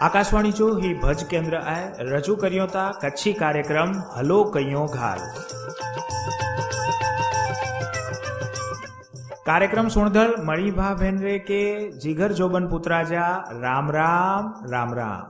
આકાશવાણી જો ही ભજ કેન્દ્ર આય રજૂ કર્યો તા કચ્છી કાર્યક્રમ હલો કયો ઘાલ. કાર્યક્રમ સુણધલ મણિભા ભેનરે કે જીગર જોબન પુત્રાજા રામ રામ રામ રામ.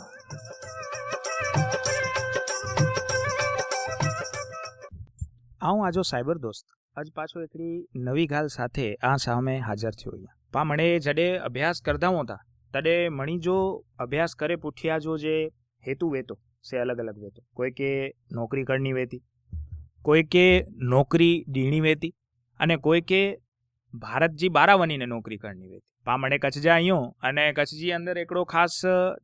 આવું આજો સાયબર દોસ્ત. આજ પાછો એકડી નવી ગાલ સાથે આ સામે હાજર થયો અહીંયા. પા, મણે જડે અભ્યાસ કરતા હતા. તડે મણી જો અભ્યાસ કરે પૂઠિયા જો જે હેતુ વેતો, સે અલગ અલગ વેતો. કોઈ કે નોકરી કરની વેતી, કોઈ કે નોકરી ડીણી વેતી, અને કોઈ કે ભારતજી બારાવનીને નોકરી કરની વેતી. પા, મણે કચ્છ જા અહીંયા અને કચ્છજી અંદર એકડો ખાસ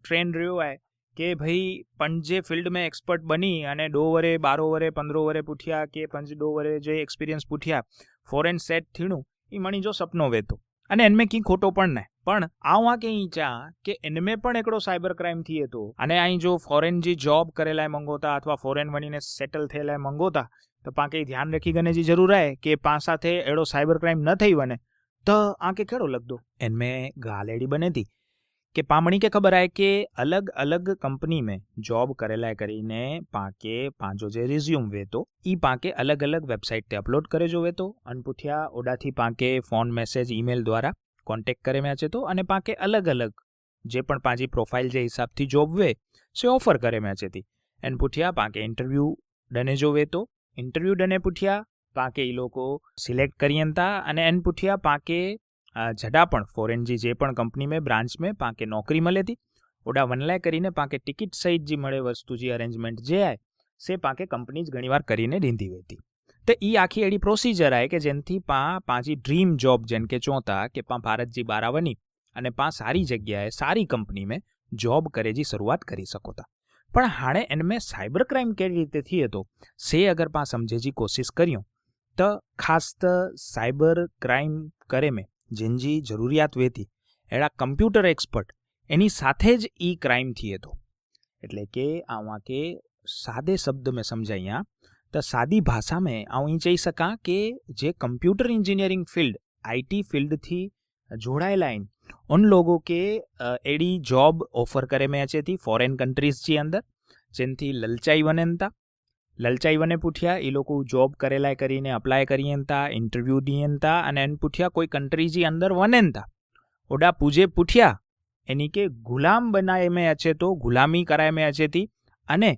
ટ્રેન્ડ રહ્યો आहे કે ભાઈ પંત જે ફિલ્ડમાં એક્સપર્ટ બની અને દો વરે, બાર ઓવરે પંદર ઓવરે પૂઠ્યા કે પંચ દો વરે જે એક્સપિરિયન્સ પૂઠ્યા ફોરેન સેટ થીણું એ મણી જો સપનો વેતો. અને એનમે કી ખોટો પણ ને પણ આવા કે ઈચા કે એનમે પણ એકડો સાયબર ક્રાઇમથી હતો અને અહીં જો ફોરેન જે જોબ કરેલા મંગોતા અથવા ફોરેન બનીને સેટલ થયેલા મંગોતા, તો પાંકે ધ્યાન રાખી ગને જે જરૂર રહે કે પા સાથે એડો સાયબર ક્રાઇમ ન થઈ બને? તો આંકે કેડો લગદો? એનમે ગાલેડી બનેતી. તી કે પામણી કે ખબર आहे કે અલગ અલગ કંપની में જોબ કરેલા કરીને પાકે પાંજો જે રિઝ્યુમ વેતો ઈ પાકે અલગ અલગ વેબસાઇટ તે અપલોડ કરે જો વેતો અને પુઠિયા ઓડાથી પાકે ફોન મેસેજ ઈમેલ દ્વારા કોન્ટેક્ટ કરે મેં છે તો અને પાકે અલગ અલગ જે પણ પાજી પ્રોફાઇલ જે હિસાબથી જોબ વે સે ઓફર કરે મેં છે તી એન પુઠિયા પાકે ઇન્ટરવ્યૂ ડને જો વેતો ઇન્ટરવ્યૂ ડને પુઠિયા પાકે ઈ લોકો સિલેક્ટ કરીએ તા અને એન પુઠિયા પાકે અ, જડા પણ ફોરેનજી જે પણ કંપની મેં, બ્રાન્ચ મેં પાંકે નौकरी મળે હતી. ઓડા વનલાય કરીને પાંકે ટિકિટ સહિત જે મળે, વસ્તુ જે અરેન્જમેન્ટ જે આય, સે પાંકે કંપની જ ઘણીવાર કરીને દીધી હોય હતી તો એ આખી એડી પ્રોસીજર આય કે જેનથી પા પાંચી ડ્રીમ જોબ જેન કે ચોંતા કે પા ભારતજી બારાવની અને પા સારી જગ્યાએ, સારી કંપની મેં જોબ કરેજી શરૂઆત કરી શકો તા. પણ હાણે એનમે સાયબર ક્રાઇમ કેવી રીતે થઈ હતો સે અગર પા સમજેજી કોશિશ કર્યું, તો ખાસ તો સાયબર ક્રાઇમ કરે મેં જેનજી જરૂરિયાત વેતી, એડા કમ્પ્યુટર એક્સપર્ટ, એની સાથે જ ઈ ક્રાઇમ થઈએ તો. એટલે કે આમાં કે સાદે શબ્દ મેં સમજાયા તો સાદી ભાષા મેં હું એ કહી શકા કે જે કમ્પ્યુટર એન્જિનિયરિંગ ફિલ્ડ આઈટી ફિલ્ડથી જોડાયેલા એમ उन लोगों के एडी जॉब ऑफर करे में अचे थी फॉरेन कंट्रीज जी अंदर जिनथी ललचाई वनन था લલચાઈ વને પૂઠ્યા એ લોકો જોબ કરેલા કરીને અપ્લાય કરીએન તા ઇન્ટરવ્યૂ દીએન તા, અને એને પૂઠ્યા કોઈ કંટ્રી જી અંદર વનેન તા. ઓડા પૂજે પૂઠ્યા, એની કે ગુલામ બનાય મેં અચે તો, ગુલામી કરાય મેં અચે તી, અને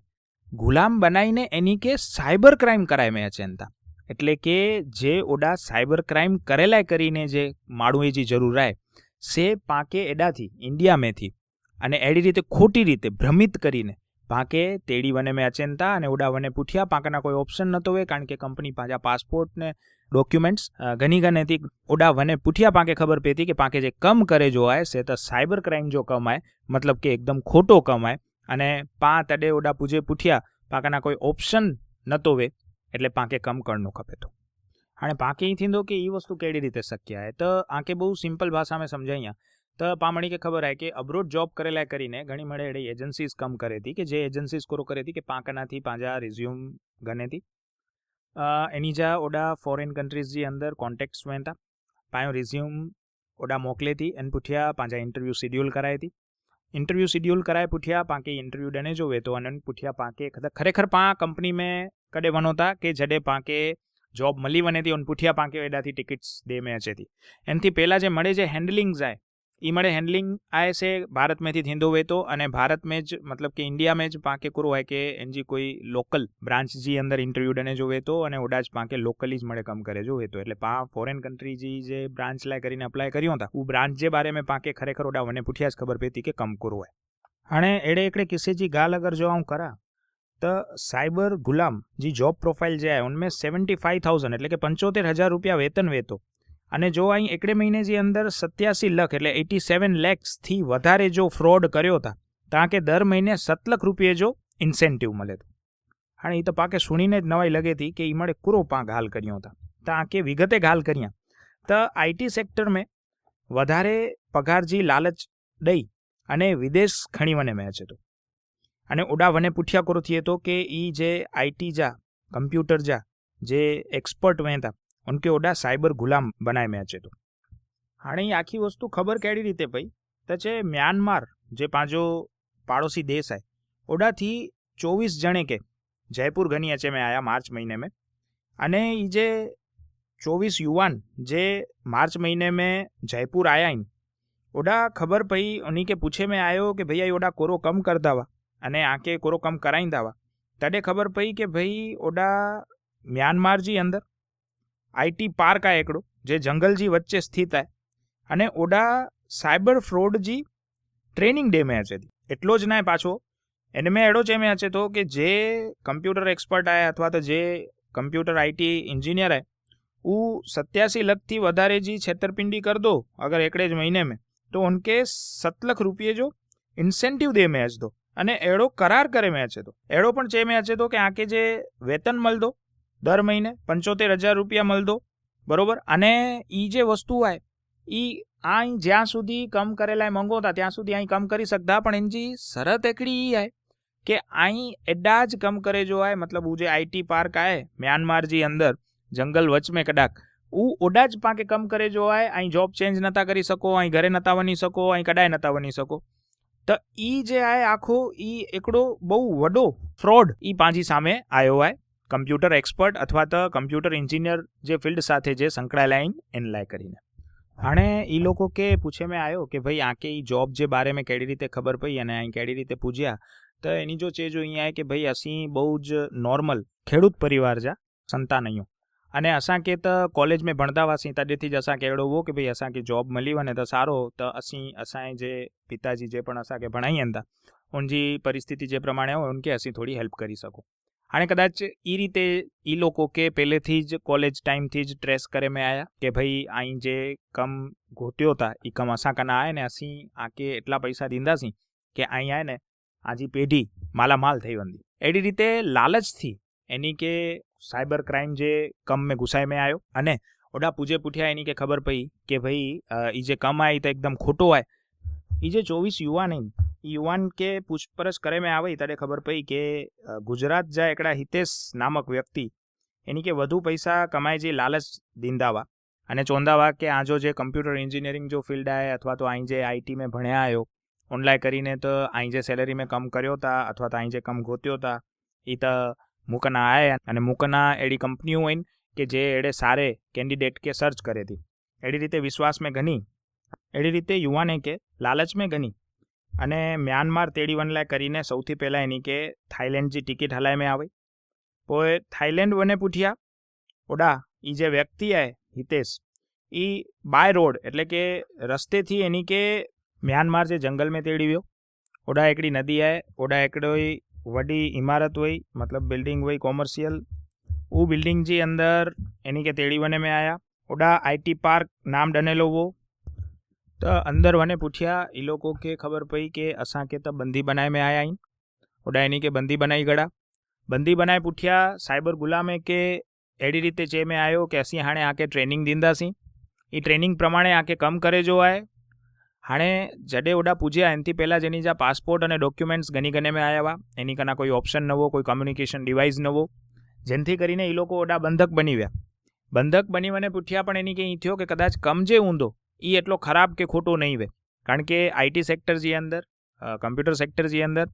ગુલામ બનાવીને એની કે સાયબર ક્રાઇમ કરાય મેં અચેન તા. એટલે કે જે ઓડા સાયબર ક્રાઇમ કરેલાય કરીને જે માળું એ જી જરૂર આય, સે પાકે એડાથી ઇન્ડિયામેથી અને એડી રીતે ખોટી રીતે ભ્રમિત કરીને પાંકે, તેડી વને મેં અચેનતા અને ઉડા વને પૂઠિયા. પાંકના કોઈ ઓપ્શન નહોતો હોય, કારણ કે કંપની પાછા પાસપોર્ટને ડોક્યુમેન્ટ્સ ઘણી ગનેતી ઉડા વને પૂઠિયા પાંકે ખબર પેતી કે પાંકે જે કમ કરે જો આય, સે તો સાયબર ક્રાઇમ જો કમાય મતલબ કે એકદમ ખોટો કમાય અને પા તડે ઉડા પૂજે પૂઠિયા, પાંકના કોઈ ઓપ્શન નહોતો વે એટલે પાંકે કમ કરનો ખપે તો. અને પાંકે એ થીંદો કે એ વસ્તુ કેડી રીતે શક્ય હે તો આંકે બહુ સિમ્પલ ભાષામાં સમજાયા તો પામણી કે ખબર આય કે અબ્રોડ જોબ કરેલા કરીને ઘણી મળે એડી એજન્સીઝ કમ કરે હતી કે જે એજન્સીઝ કોરો કરે હતી કે પાંકનાથી પાંજા રિઝ્યુમ ગને હતી. એની જા ઓડા ફોરેન કન્ટ્રીઝની અંદર કોન્ટેક્ટ્સ વેતા. પાયો રિઝ્યુમ ઓડા મોકલે હતી, એન પૂઠ્યા પાંજા ઇન્ટરવ્યૂ શેડ્યુલ કરાઈ હતી. ઇન્ટરવ્યૂ શેડ્યુલ કરાય પૂઠ્યા પાંકે ઇન્ટરવ્યૂ ડને જોવે તો અને પૂઠ્યા પાંકે ખરેખર પા કંપની મેં કડે વનોતા કે જડે પાંકે જોબ મળી વને હતી અને પૂઠ્યા પાંકે એડાથી ટિકિટ્સ દે મેં હશે હતી. એનથી પહેલાં જે મળે જે હેન્ડલિંગ જાય ई मड़े हैंडलिंग ऐसे भारत में थी थींदो वे थो अने भारत में ज मतिलब की इंडिया में ज पाण घुरो आहे की इन जी कोई लोकल ब्रांच जी अंदरि इंटरव्यू ॾियण जो वे थो अने होॾा ज पाण खे लोकली ज मड़े कमु करे जो वे थो એટલે पाण फॉरेन कंट्री जी जे ब्रांच लाइ કરીને अप्लाई करियूं था उहो ब्रांच जे बारे में पाण खे खरेखर होॾा वञे पुठियां ज ख़बर पए थी की कमु घुरो आहे हाणे अहिड़े हिकिड़े किसे जी ॻाल्हि अगरि जो आउं करां त साइबर गुलाम जी जॉब प्रोफाइल जे आहे उनमें सेवनटी फाइव थाउज़ेंड એટલે કે પંચોતેર હજાર રૂપિયા વેતન વેતો અને જો અહીં એકડે મહિનેની અંદર સત્યાસી લાખ એટલે એટી સેવન લેક્સથી વધારે જો ફ્રોડ કર્યો હતા ત્યાં કે દર મહિને સત લાખ રૂપિયે જો ઇન્સેન્ટિવ મળે હતું અને એ તો પાકે સુણીને જ નવાઈ લગે હતી કે એ મળે કુરો પાંક હાલ કર્યો હતા. ત્યાં કે વિગતે હાલ કર્યા. તો આઈટી સેક્ટર મેં વધારે પગારજી લાલચ દઈ અને વિદેશ ખણીવને મેં છે તો અને ઉડાવને પૂઠ્યા કરો થઈએ તો કે એ જે આઈટી જા, કમ્પ્યુટર જા, જે એક્સપર્ટ વહેતા उनके ओडा साइबर ગુલામ બનાવ્યા છે તો. હાણે આખી વસ્તુ ખબર કેડી રીતે પઈ? તો છે મ્યાનમાર, જે પાંજો પાડોશી દેશ હે ઓડાથી ચોવીસ જણે કે જયપુર ગણીએ છે મેં આયા માર્ચ મહિને મેં. અને એ જે ચોવીસ યુવાન જે માર્ચ મહિને મેં જયપુર આયા ઓડા ખબર પઈ ઉની કે પૂછે મેં આયો કે ભૈયા ઓડા કોરો કમ કર દાવા અને આંકે કોરો કમ કરાઈ દાવા તડે ખબર પઈ કે ભાઈ ઓડા મ્યાનમારજી અંદર म्यांमार जी अंदरि आईटी पार्क आहे हिकिड़ो जे जंगल जी वच्चे स्थित आहे અને ઓડા સાયબર ફ્રોડ જી ટ્રેનિંગ ડે में अचे थी એટલો જ ના आहे પાછો એને में अहिड़ो चए में अचे थो कि जे कंप्यूटर एक्सपर्ट आहे अथवा त जे कंप्यूटर आईटी इंजीनियर आहे हू सत्यासी लख थी वधारे जी छेतरपिंडी कर दो अगर हिकिड़े ज महीने में तो उनके सत लख रुपये जो ઇન્સેન્ટિવ દે में अचे थो અને अहिड़ो करार करे में अचे थो अहिड़ो પણ चए में अचे थो કે આકે જે વેતન મળદો દર મહિને પંચોતેર હજાર રૂપિયા મળતો, બરોબર? અને એ જે વસ્તુ હોય એ આ જ્યાં સુધી કમ કરેલા મંગોતા, ત્યાં સુધી અહીં કમ કરી શકતા, પણ એની શરત એકડી એ આય કે અહીં એડા જ કમ કરે જો આય, મતલબ હું જે આઈટી પાર્ક આય, મ્યાનમાર જે અંદર, જંગલ વચમે કડાક હું ઓડા જ પાકે કમ કરે જો આય અહીં જોબ ચેન્જ નતા કરી શકો અહીં ઘરે નતા બની શકો અહીં કડાય નતા બની શકો. તો એ જે આય આખો એ એકડો બહુ વડો ફ્રોડ એ પાંજી સામે આવ્યો આય. કમ્પ્યુટર એક્સપર્ટ અથવા તો કમ્પ્યુટર એન્જિનિયર જે ફિલ્ડ સાથે જે સંકળાયેલા આઈને એનલાય કરીને. અને એ લોકો કે પૂછે મેં આવ્યો કે ભાઈ આકે એ જોબ જે બારે મેં કેડી રીતે ખબર પડી અને અહીં કેડી રીતે પૂજ્યા, તો એની જો ચેજો અહીંયા કે ભાઈ અસી બહુ જ નોર્મલ ખેડૂત પરિવાર જા, સંતાન અહીંયા અને અસાં કે તો કોલેજ મેં ભણતા વાસી તદેથી જ અસાં કેળવવો કે ભાઈ અસાં કે જોબ મળી વને તો સારો તો અસી, અસાંએ જે પિતાજી જે પણ અસાં કે ભણાઈ હતા ઉનજી પરિસ્થિતિ જે પ્રમાણે હોય ઉનકે અસી થોડી હેલ્પ કરી શકો. અને કદાચ એ રીતે એ લોકો કે પહેલેથી જ કોલેજ ટાઈમથી જ ટ્રેસ કરે મેં આયા કે ભાઈ અહીં જે કમ ગોત્યો હતા એ કમ અસા કના આવે ને અસી આકે એટલા પૈસા દીંદાસી કે અહીં આવે ને આજી પેઢી માલામાલ થઈ વંદી. એડી રીતે લાલચથી એની કે સાયબર ક્રાઇમ જે કમ મેં ઘુસાઈ મેં આવ્યો અને ઓડા પૂજે પૂઠ્યા એની કે ખબર પડી કે ભાઈ એ જે કમ આવી તો એકદમ ખોટો આય એ જે ચોવીસ યુવાન યુવાન કે પૂછપરછ કરે મેં આવી ત્યારે ખબર પડી કે ગુજરાત જાય એકડા હિતેશ નામક વ્યક્તિ, એની કે વધુ પૈસા કમાય જે લાલચ દિંદાવા. અને ચોંદાવા કે આ જો જે કમ્પ્યુટર એન્જિનિયરિંગ જો ફિલ્ડ આય, અથવા તો અહીં જે આઈટી મેં ભણ્યા આવ્યો ઓનલાઈન કરીને તો અહીં જે સેલેરી મેં કમ કર્યો હતા અથવા તો અહીં જે કમ ગોત્યો હતા એ તો મૂકના આયા. અને મૂકના એડી કંપનીઓ હોય કે જે એડે સારે કેન્ડિડેટ કે સર્ચ કરે હતી એડી રીતે વિશ્વાસ મેં ઘણી એડી રીતે યુવાને કે લાલચ મેં ગની અને મ્યાનમાર તેડી વનલા કરીને સૌથી પહેલાં એની કે થાઇલેન્ડ જે ટિકિટ હલાય મેં આવી. પોએ થાઇલેન્ડ વને પૂઠ્યા, ઓડા એ જે વ્યક્તિ આય, હિતેશ એ બાય રોડ, એટલે કે રસ્તેથી એની કે મ્યાનમાર જે જંગલ મેં તેડી વ્યો. ઓડા એકડી નદી આય, ઓડા એકડો વડી ઇમારત હોય, મતલબ બિલ્ડિંગ હોય કોમર્શિયલ ઉ બિલ્ડિંગ જે અંદર એની કે તેડી વને મેં આયા. ઓડા આઈટી પાર્ક નામ ડનેલો વો त अंदर वने पुठिया ई लोगों खे ख़बर पई की असांखे त बंदी बनाए में आया आहिनि होॾा हिन खे बंदी बनाई घड़ा बंदी बनाए पुठिया साइबर गुलामे खे अहिड़ी रीते चए में आयो की असीं हाणे आके ट्रेनिंग ॾींदासीं हीअ ट्रेनिंग प्रमाणे आके कमु करे जो आहे हाणे जॾहिं होॾा पुॼिया हिन पहिला जंहिंजी जा पासपोर्ट अने डॉक्यूमेंट्स गनी गने में आया हुआ इन कना कोई ऑप्शन न हो कोई कम्युनिकेशन डिवाइस न हो જેનથી કરીને એ લોકો ઓડા બંધક બની ગયા બંધક બની મને પૂછ્યા પણ એની કંઈ થયો કે કદાચ કમજે ઊંધો એ એટલો ખરાબ કે ખોટો નહીં વે. કારણ કે આઈટી સેક્ટર જે અંદર કમ્પ્યુટર સેક્ટર જે અંદર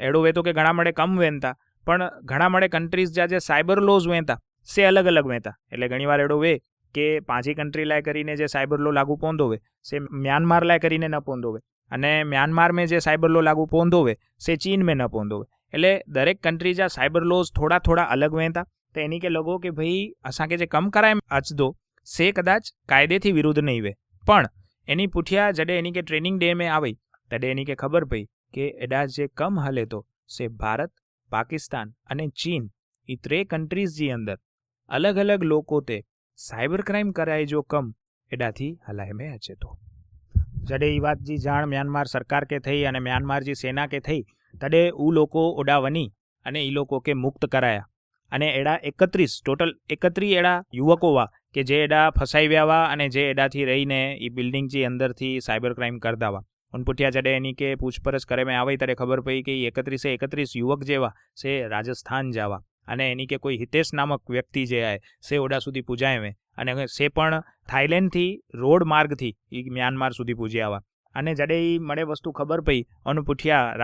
એડો વેતો કે ઘણા મળે કમ વહેતા પણ ઘણા મળે કન્ટ્રીઝ જ્યાં જે સાયબર લોઝ વહેતા સે અલગ અલગ વહેતા એટલે ઘણીવાર એડો વે કે પાંચી કન્ટ્રી લાય કરીને જે સાયબર લો લાગુ પોંધો હોય સે મ્યાનમાર લાય કરીને ન પોંધો હોય અને મ્યાનમાર મેં જે સાયબર લો લાગુ પોંધો હોય સે ચીન મેં ન પોંધો હોય એટલે દરેક કન્ટ્રી જ્યાં સાયબર લોઝ થોડા થોડા અલગ વહેતા તો એની કે લગો કે ભાઈ અસાંકે જે કમ કરાય અચદો સે કદાચ કાયદેથી વિરુદ્ધ નહીં વે. પણ એની પૂઠિયા જડે એની કે ટ્રેનિંગ ડે મેં આવી, તડે એની કે ખબર પડી કે એડા જે કમ હલે તો સે ભારત, પાકિસ્તાન અને ચીન એ ત્રે કન્ટ્રીઝની અંદર. અલગ અલગ લોકો તે સાયબર ક્રાઇમ કરાય જો કમ, એડાથી હલાય મેં અચે તો. જડે એ વાત જી જાણ મ્યાનમાર સરકાર કે થઈ અને મ્યાનમાર જી સેના કે થઈ, તડે ઉ લોકો ઓડાવની અને એ લોકો કે મુક્ત કરાયા. અને એડા એકત્રીસ, ટોટલ એકત્રીસ એડા યુવકોવા કે જે એડા ફસાઈ વ્યાવા અને જે એડાથી રહીને એ બિલ્ડિંગથી અંદરથી સાયબર ક્રાઇમ કરતાવા ઉન પૂછ્યા જડે એની કે પૂછપરછ કરે મેં આવી ત્યારે ખબર પડી કે એકત્રીસે એકત્રીસ યુવક જેવા છે રાજસ્થાન જવા અને એની કે કોઈ હિતેશ નામક વ્યક્તિ જે આય સે ઓડા સુધી પૂજાય મેં. અને સે પણ થાઇલેન્ડથી રોડ માર્ગથી એ મ્યાનમાર સુધી પૂજ્યા આવા અને જડે એ મળે વસ્તુ ખબર પડી અનુ પૂઠ્યા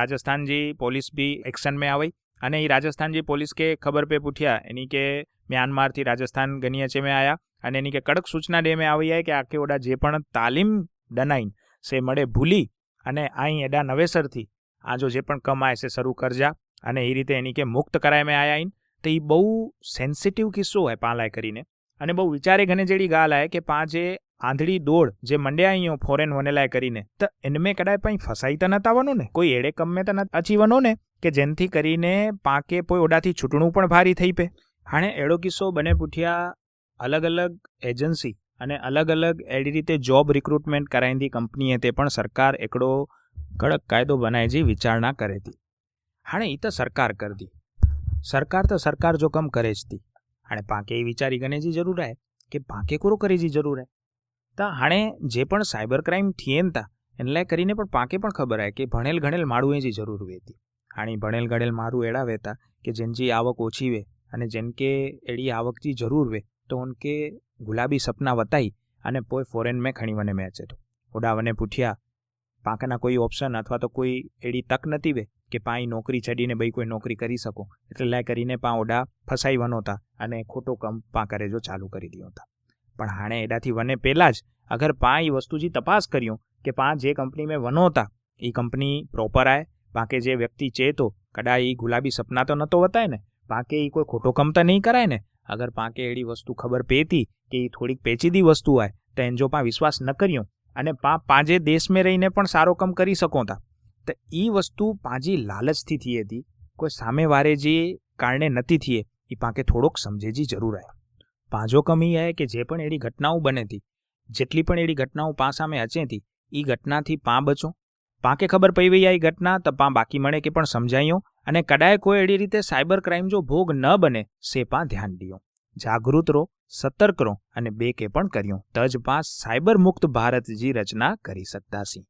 પોલીસ બી એક્શનમાં આવી અને એ રાજસ્થાન જે પોલીસ કે ખબર પે પૂઠ્યા. એની કે મ્યાનમારથી રાજસ્થાન ગણીએ છે મેં આવ્યા અને એની કે કડક સૂચના ડે મેં આવી કે આખે ઓડા જે પણ તાલીમ ડનાઈન સે મળે ભૂલી અને અહીં એડા નવેસરથી આ જો જે પણ કમ આવે છે શરૂ કરજા. અને એ રીતે એની કે મુક્ત કરાય મેં આયા તો એ બહુ સેન્સિટિવ કિસ્સો હોય પાલાય કરીને. અને બહુ વિચારે ઘને જેડી ગાલ આય કે પાંચે આંધળી દોડ જે મંડ્યા અહીંયા ફોરેન વનેલાય કરીને, તો એનમે કદાય પાઈ ફસાઈ તો નતા આવવાનું ને કોઈ એડે કમે તો નતા અચીવનો ને કે જેનથી કરીને પાકે કોઈ ઓડાથી છૂટણું પણ ભારી થઈ પે? હાણે એડો કિસ્સો બને પૂઠ્યા અલગ અલગ એજન્સી અને અલગ અલગ એડી રીતે જોબ રિક્રુટમેન્ટ કરાઈંદી કંપનીએ તે પણ સરકાર એકડો કડક કાયદો બનાવી જે વિચારણા કરે હતી હાણે એ તો સરકાર કરતી. સરકાર તો સરકાર જો કમ કરે જ તી. હાણે પાકે એ વિચારી ગણે જી જરૂર રહે કે પાંકે કોરો કરી જી જરૂર હે તો હાણે જે પણ સાયબર ક્રાઇમ થિયેન તા એને કરીને પણ પાકે પણ ખબર આવે કે ભણેલ ગણેલ માળું જી જરૂર વેતી. હાણી ભણેલ ગણેલ માળું એડા વેતા કે જેનજી આવક ઓછી વે અને જેન કે એડી આવકથી જરૂર વે, તો ઉનકે ગુલાબી સપના વતાઈ અને કોઈ ફોરેન મેં ખણી વને મેચે તો. ઓડાવને પૂઠ્યા, પાકાના કોઈ ઓપ્શન અથવા તો કોઈ એડી તક નથી વે કે પાઈ નોકરી ચડીને ભાઈ કોઈ નોકરી કરી શકો. એટલે લે કરીને પા ઓડા ફસાઈ વનોતા અને ખોટો કમ પા કરે જો ચાલુ કરી દીધો પણ હાણે એડાથી વને પહેલાં જ અગર પા એ વસ્તુજી તપાસ કર્યું કે પા જે કંપની મેં વનોતા એ કંપની પ્રોપર આય પાકે જે વ્યક્તિ ચેતો, કદાચ એ ગુલાબી સપના તો નહોતો વતાય ને પાકે એ કોઈ ખોટો કમ તો નહીં કરાય ને અગર પાકે એડી વસ્તુ ખબર પેતી કે એ થોડીક પેચીદી વસ્તુ આય, તો એન જો પા વિશ્વાસ ન કર્યો અને પા પાંજે દેશમાં રહીને પણ સારો કામ કરી શકો તા એ વસ્તુ પાંજી લાલચથી થઈ હતી કોઈ સામેવારે જે કારણે નથી થઈએ એ પાકે થોડોક સમજેજી જરૂર આવે પાંજો કમી એ કે જે પણ એડી ઘટનાઓ બને હતી, જેટલી પણ એડી ઘટનાઓ પા સામે અચે હતી એ ઘટનાથી પા બચો. પાકે ખબર પડી વઈ આ ઘટના, તો પા બાકી મળે કે પણ સમજાયો, અને કદાય કોઈ એડી રીતે સાયબર ક્રાઇમ જો ભોગ ન બને, સે પા ધ્યાન દિયો. જાગૃત રહો, સતર્ક રહો, અને બે કે પણ કર્યો. તજ પા સાયબર મુક્ત ભારતજી રચના કરી શકતા સી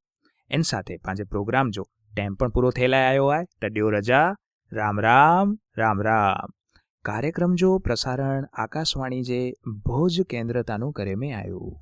એન સાથે પાંજે પ્રોગ્રામ જો ટાઈમ પણ પૂરો થયેલા આવ્યો હોય તો ડ્યો રજા. રામ રામ રામ રામ. કાર્યક્રમ જો પ્રસારણ આકાશવાણી જે ભોજ કેન્દ્રતાનું કરે મેં આવ્યું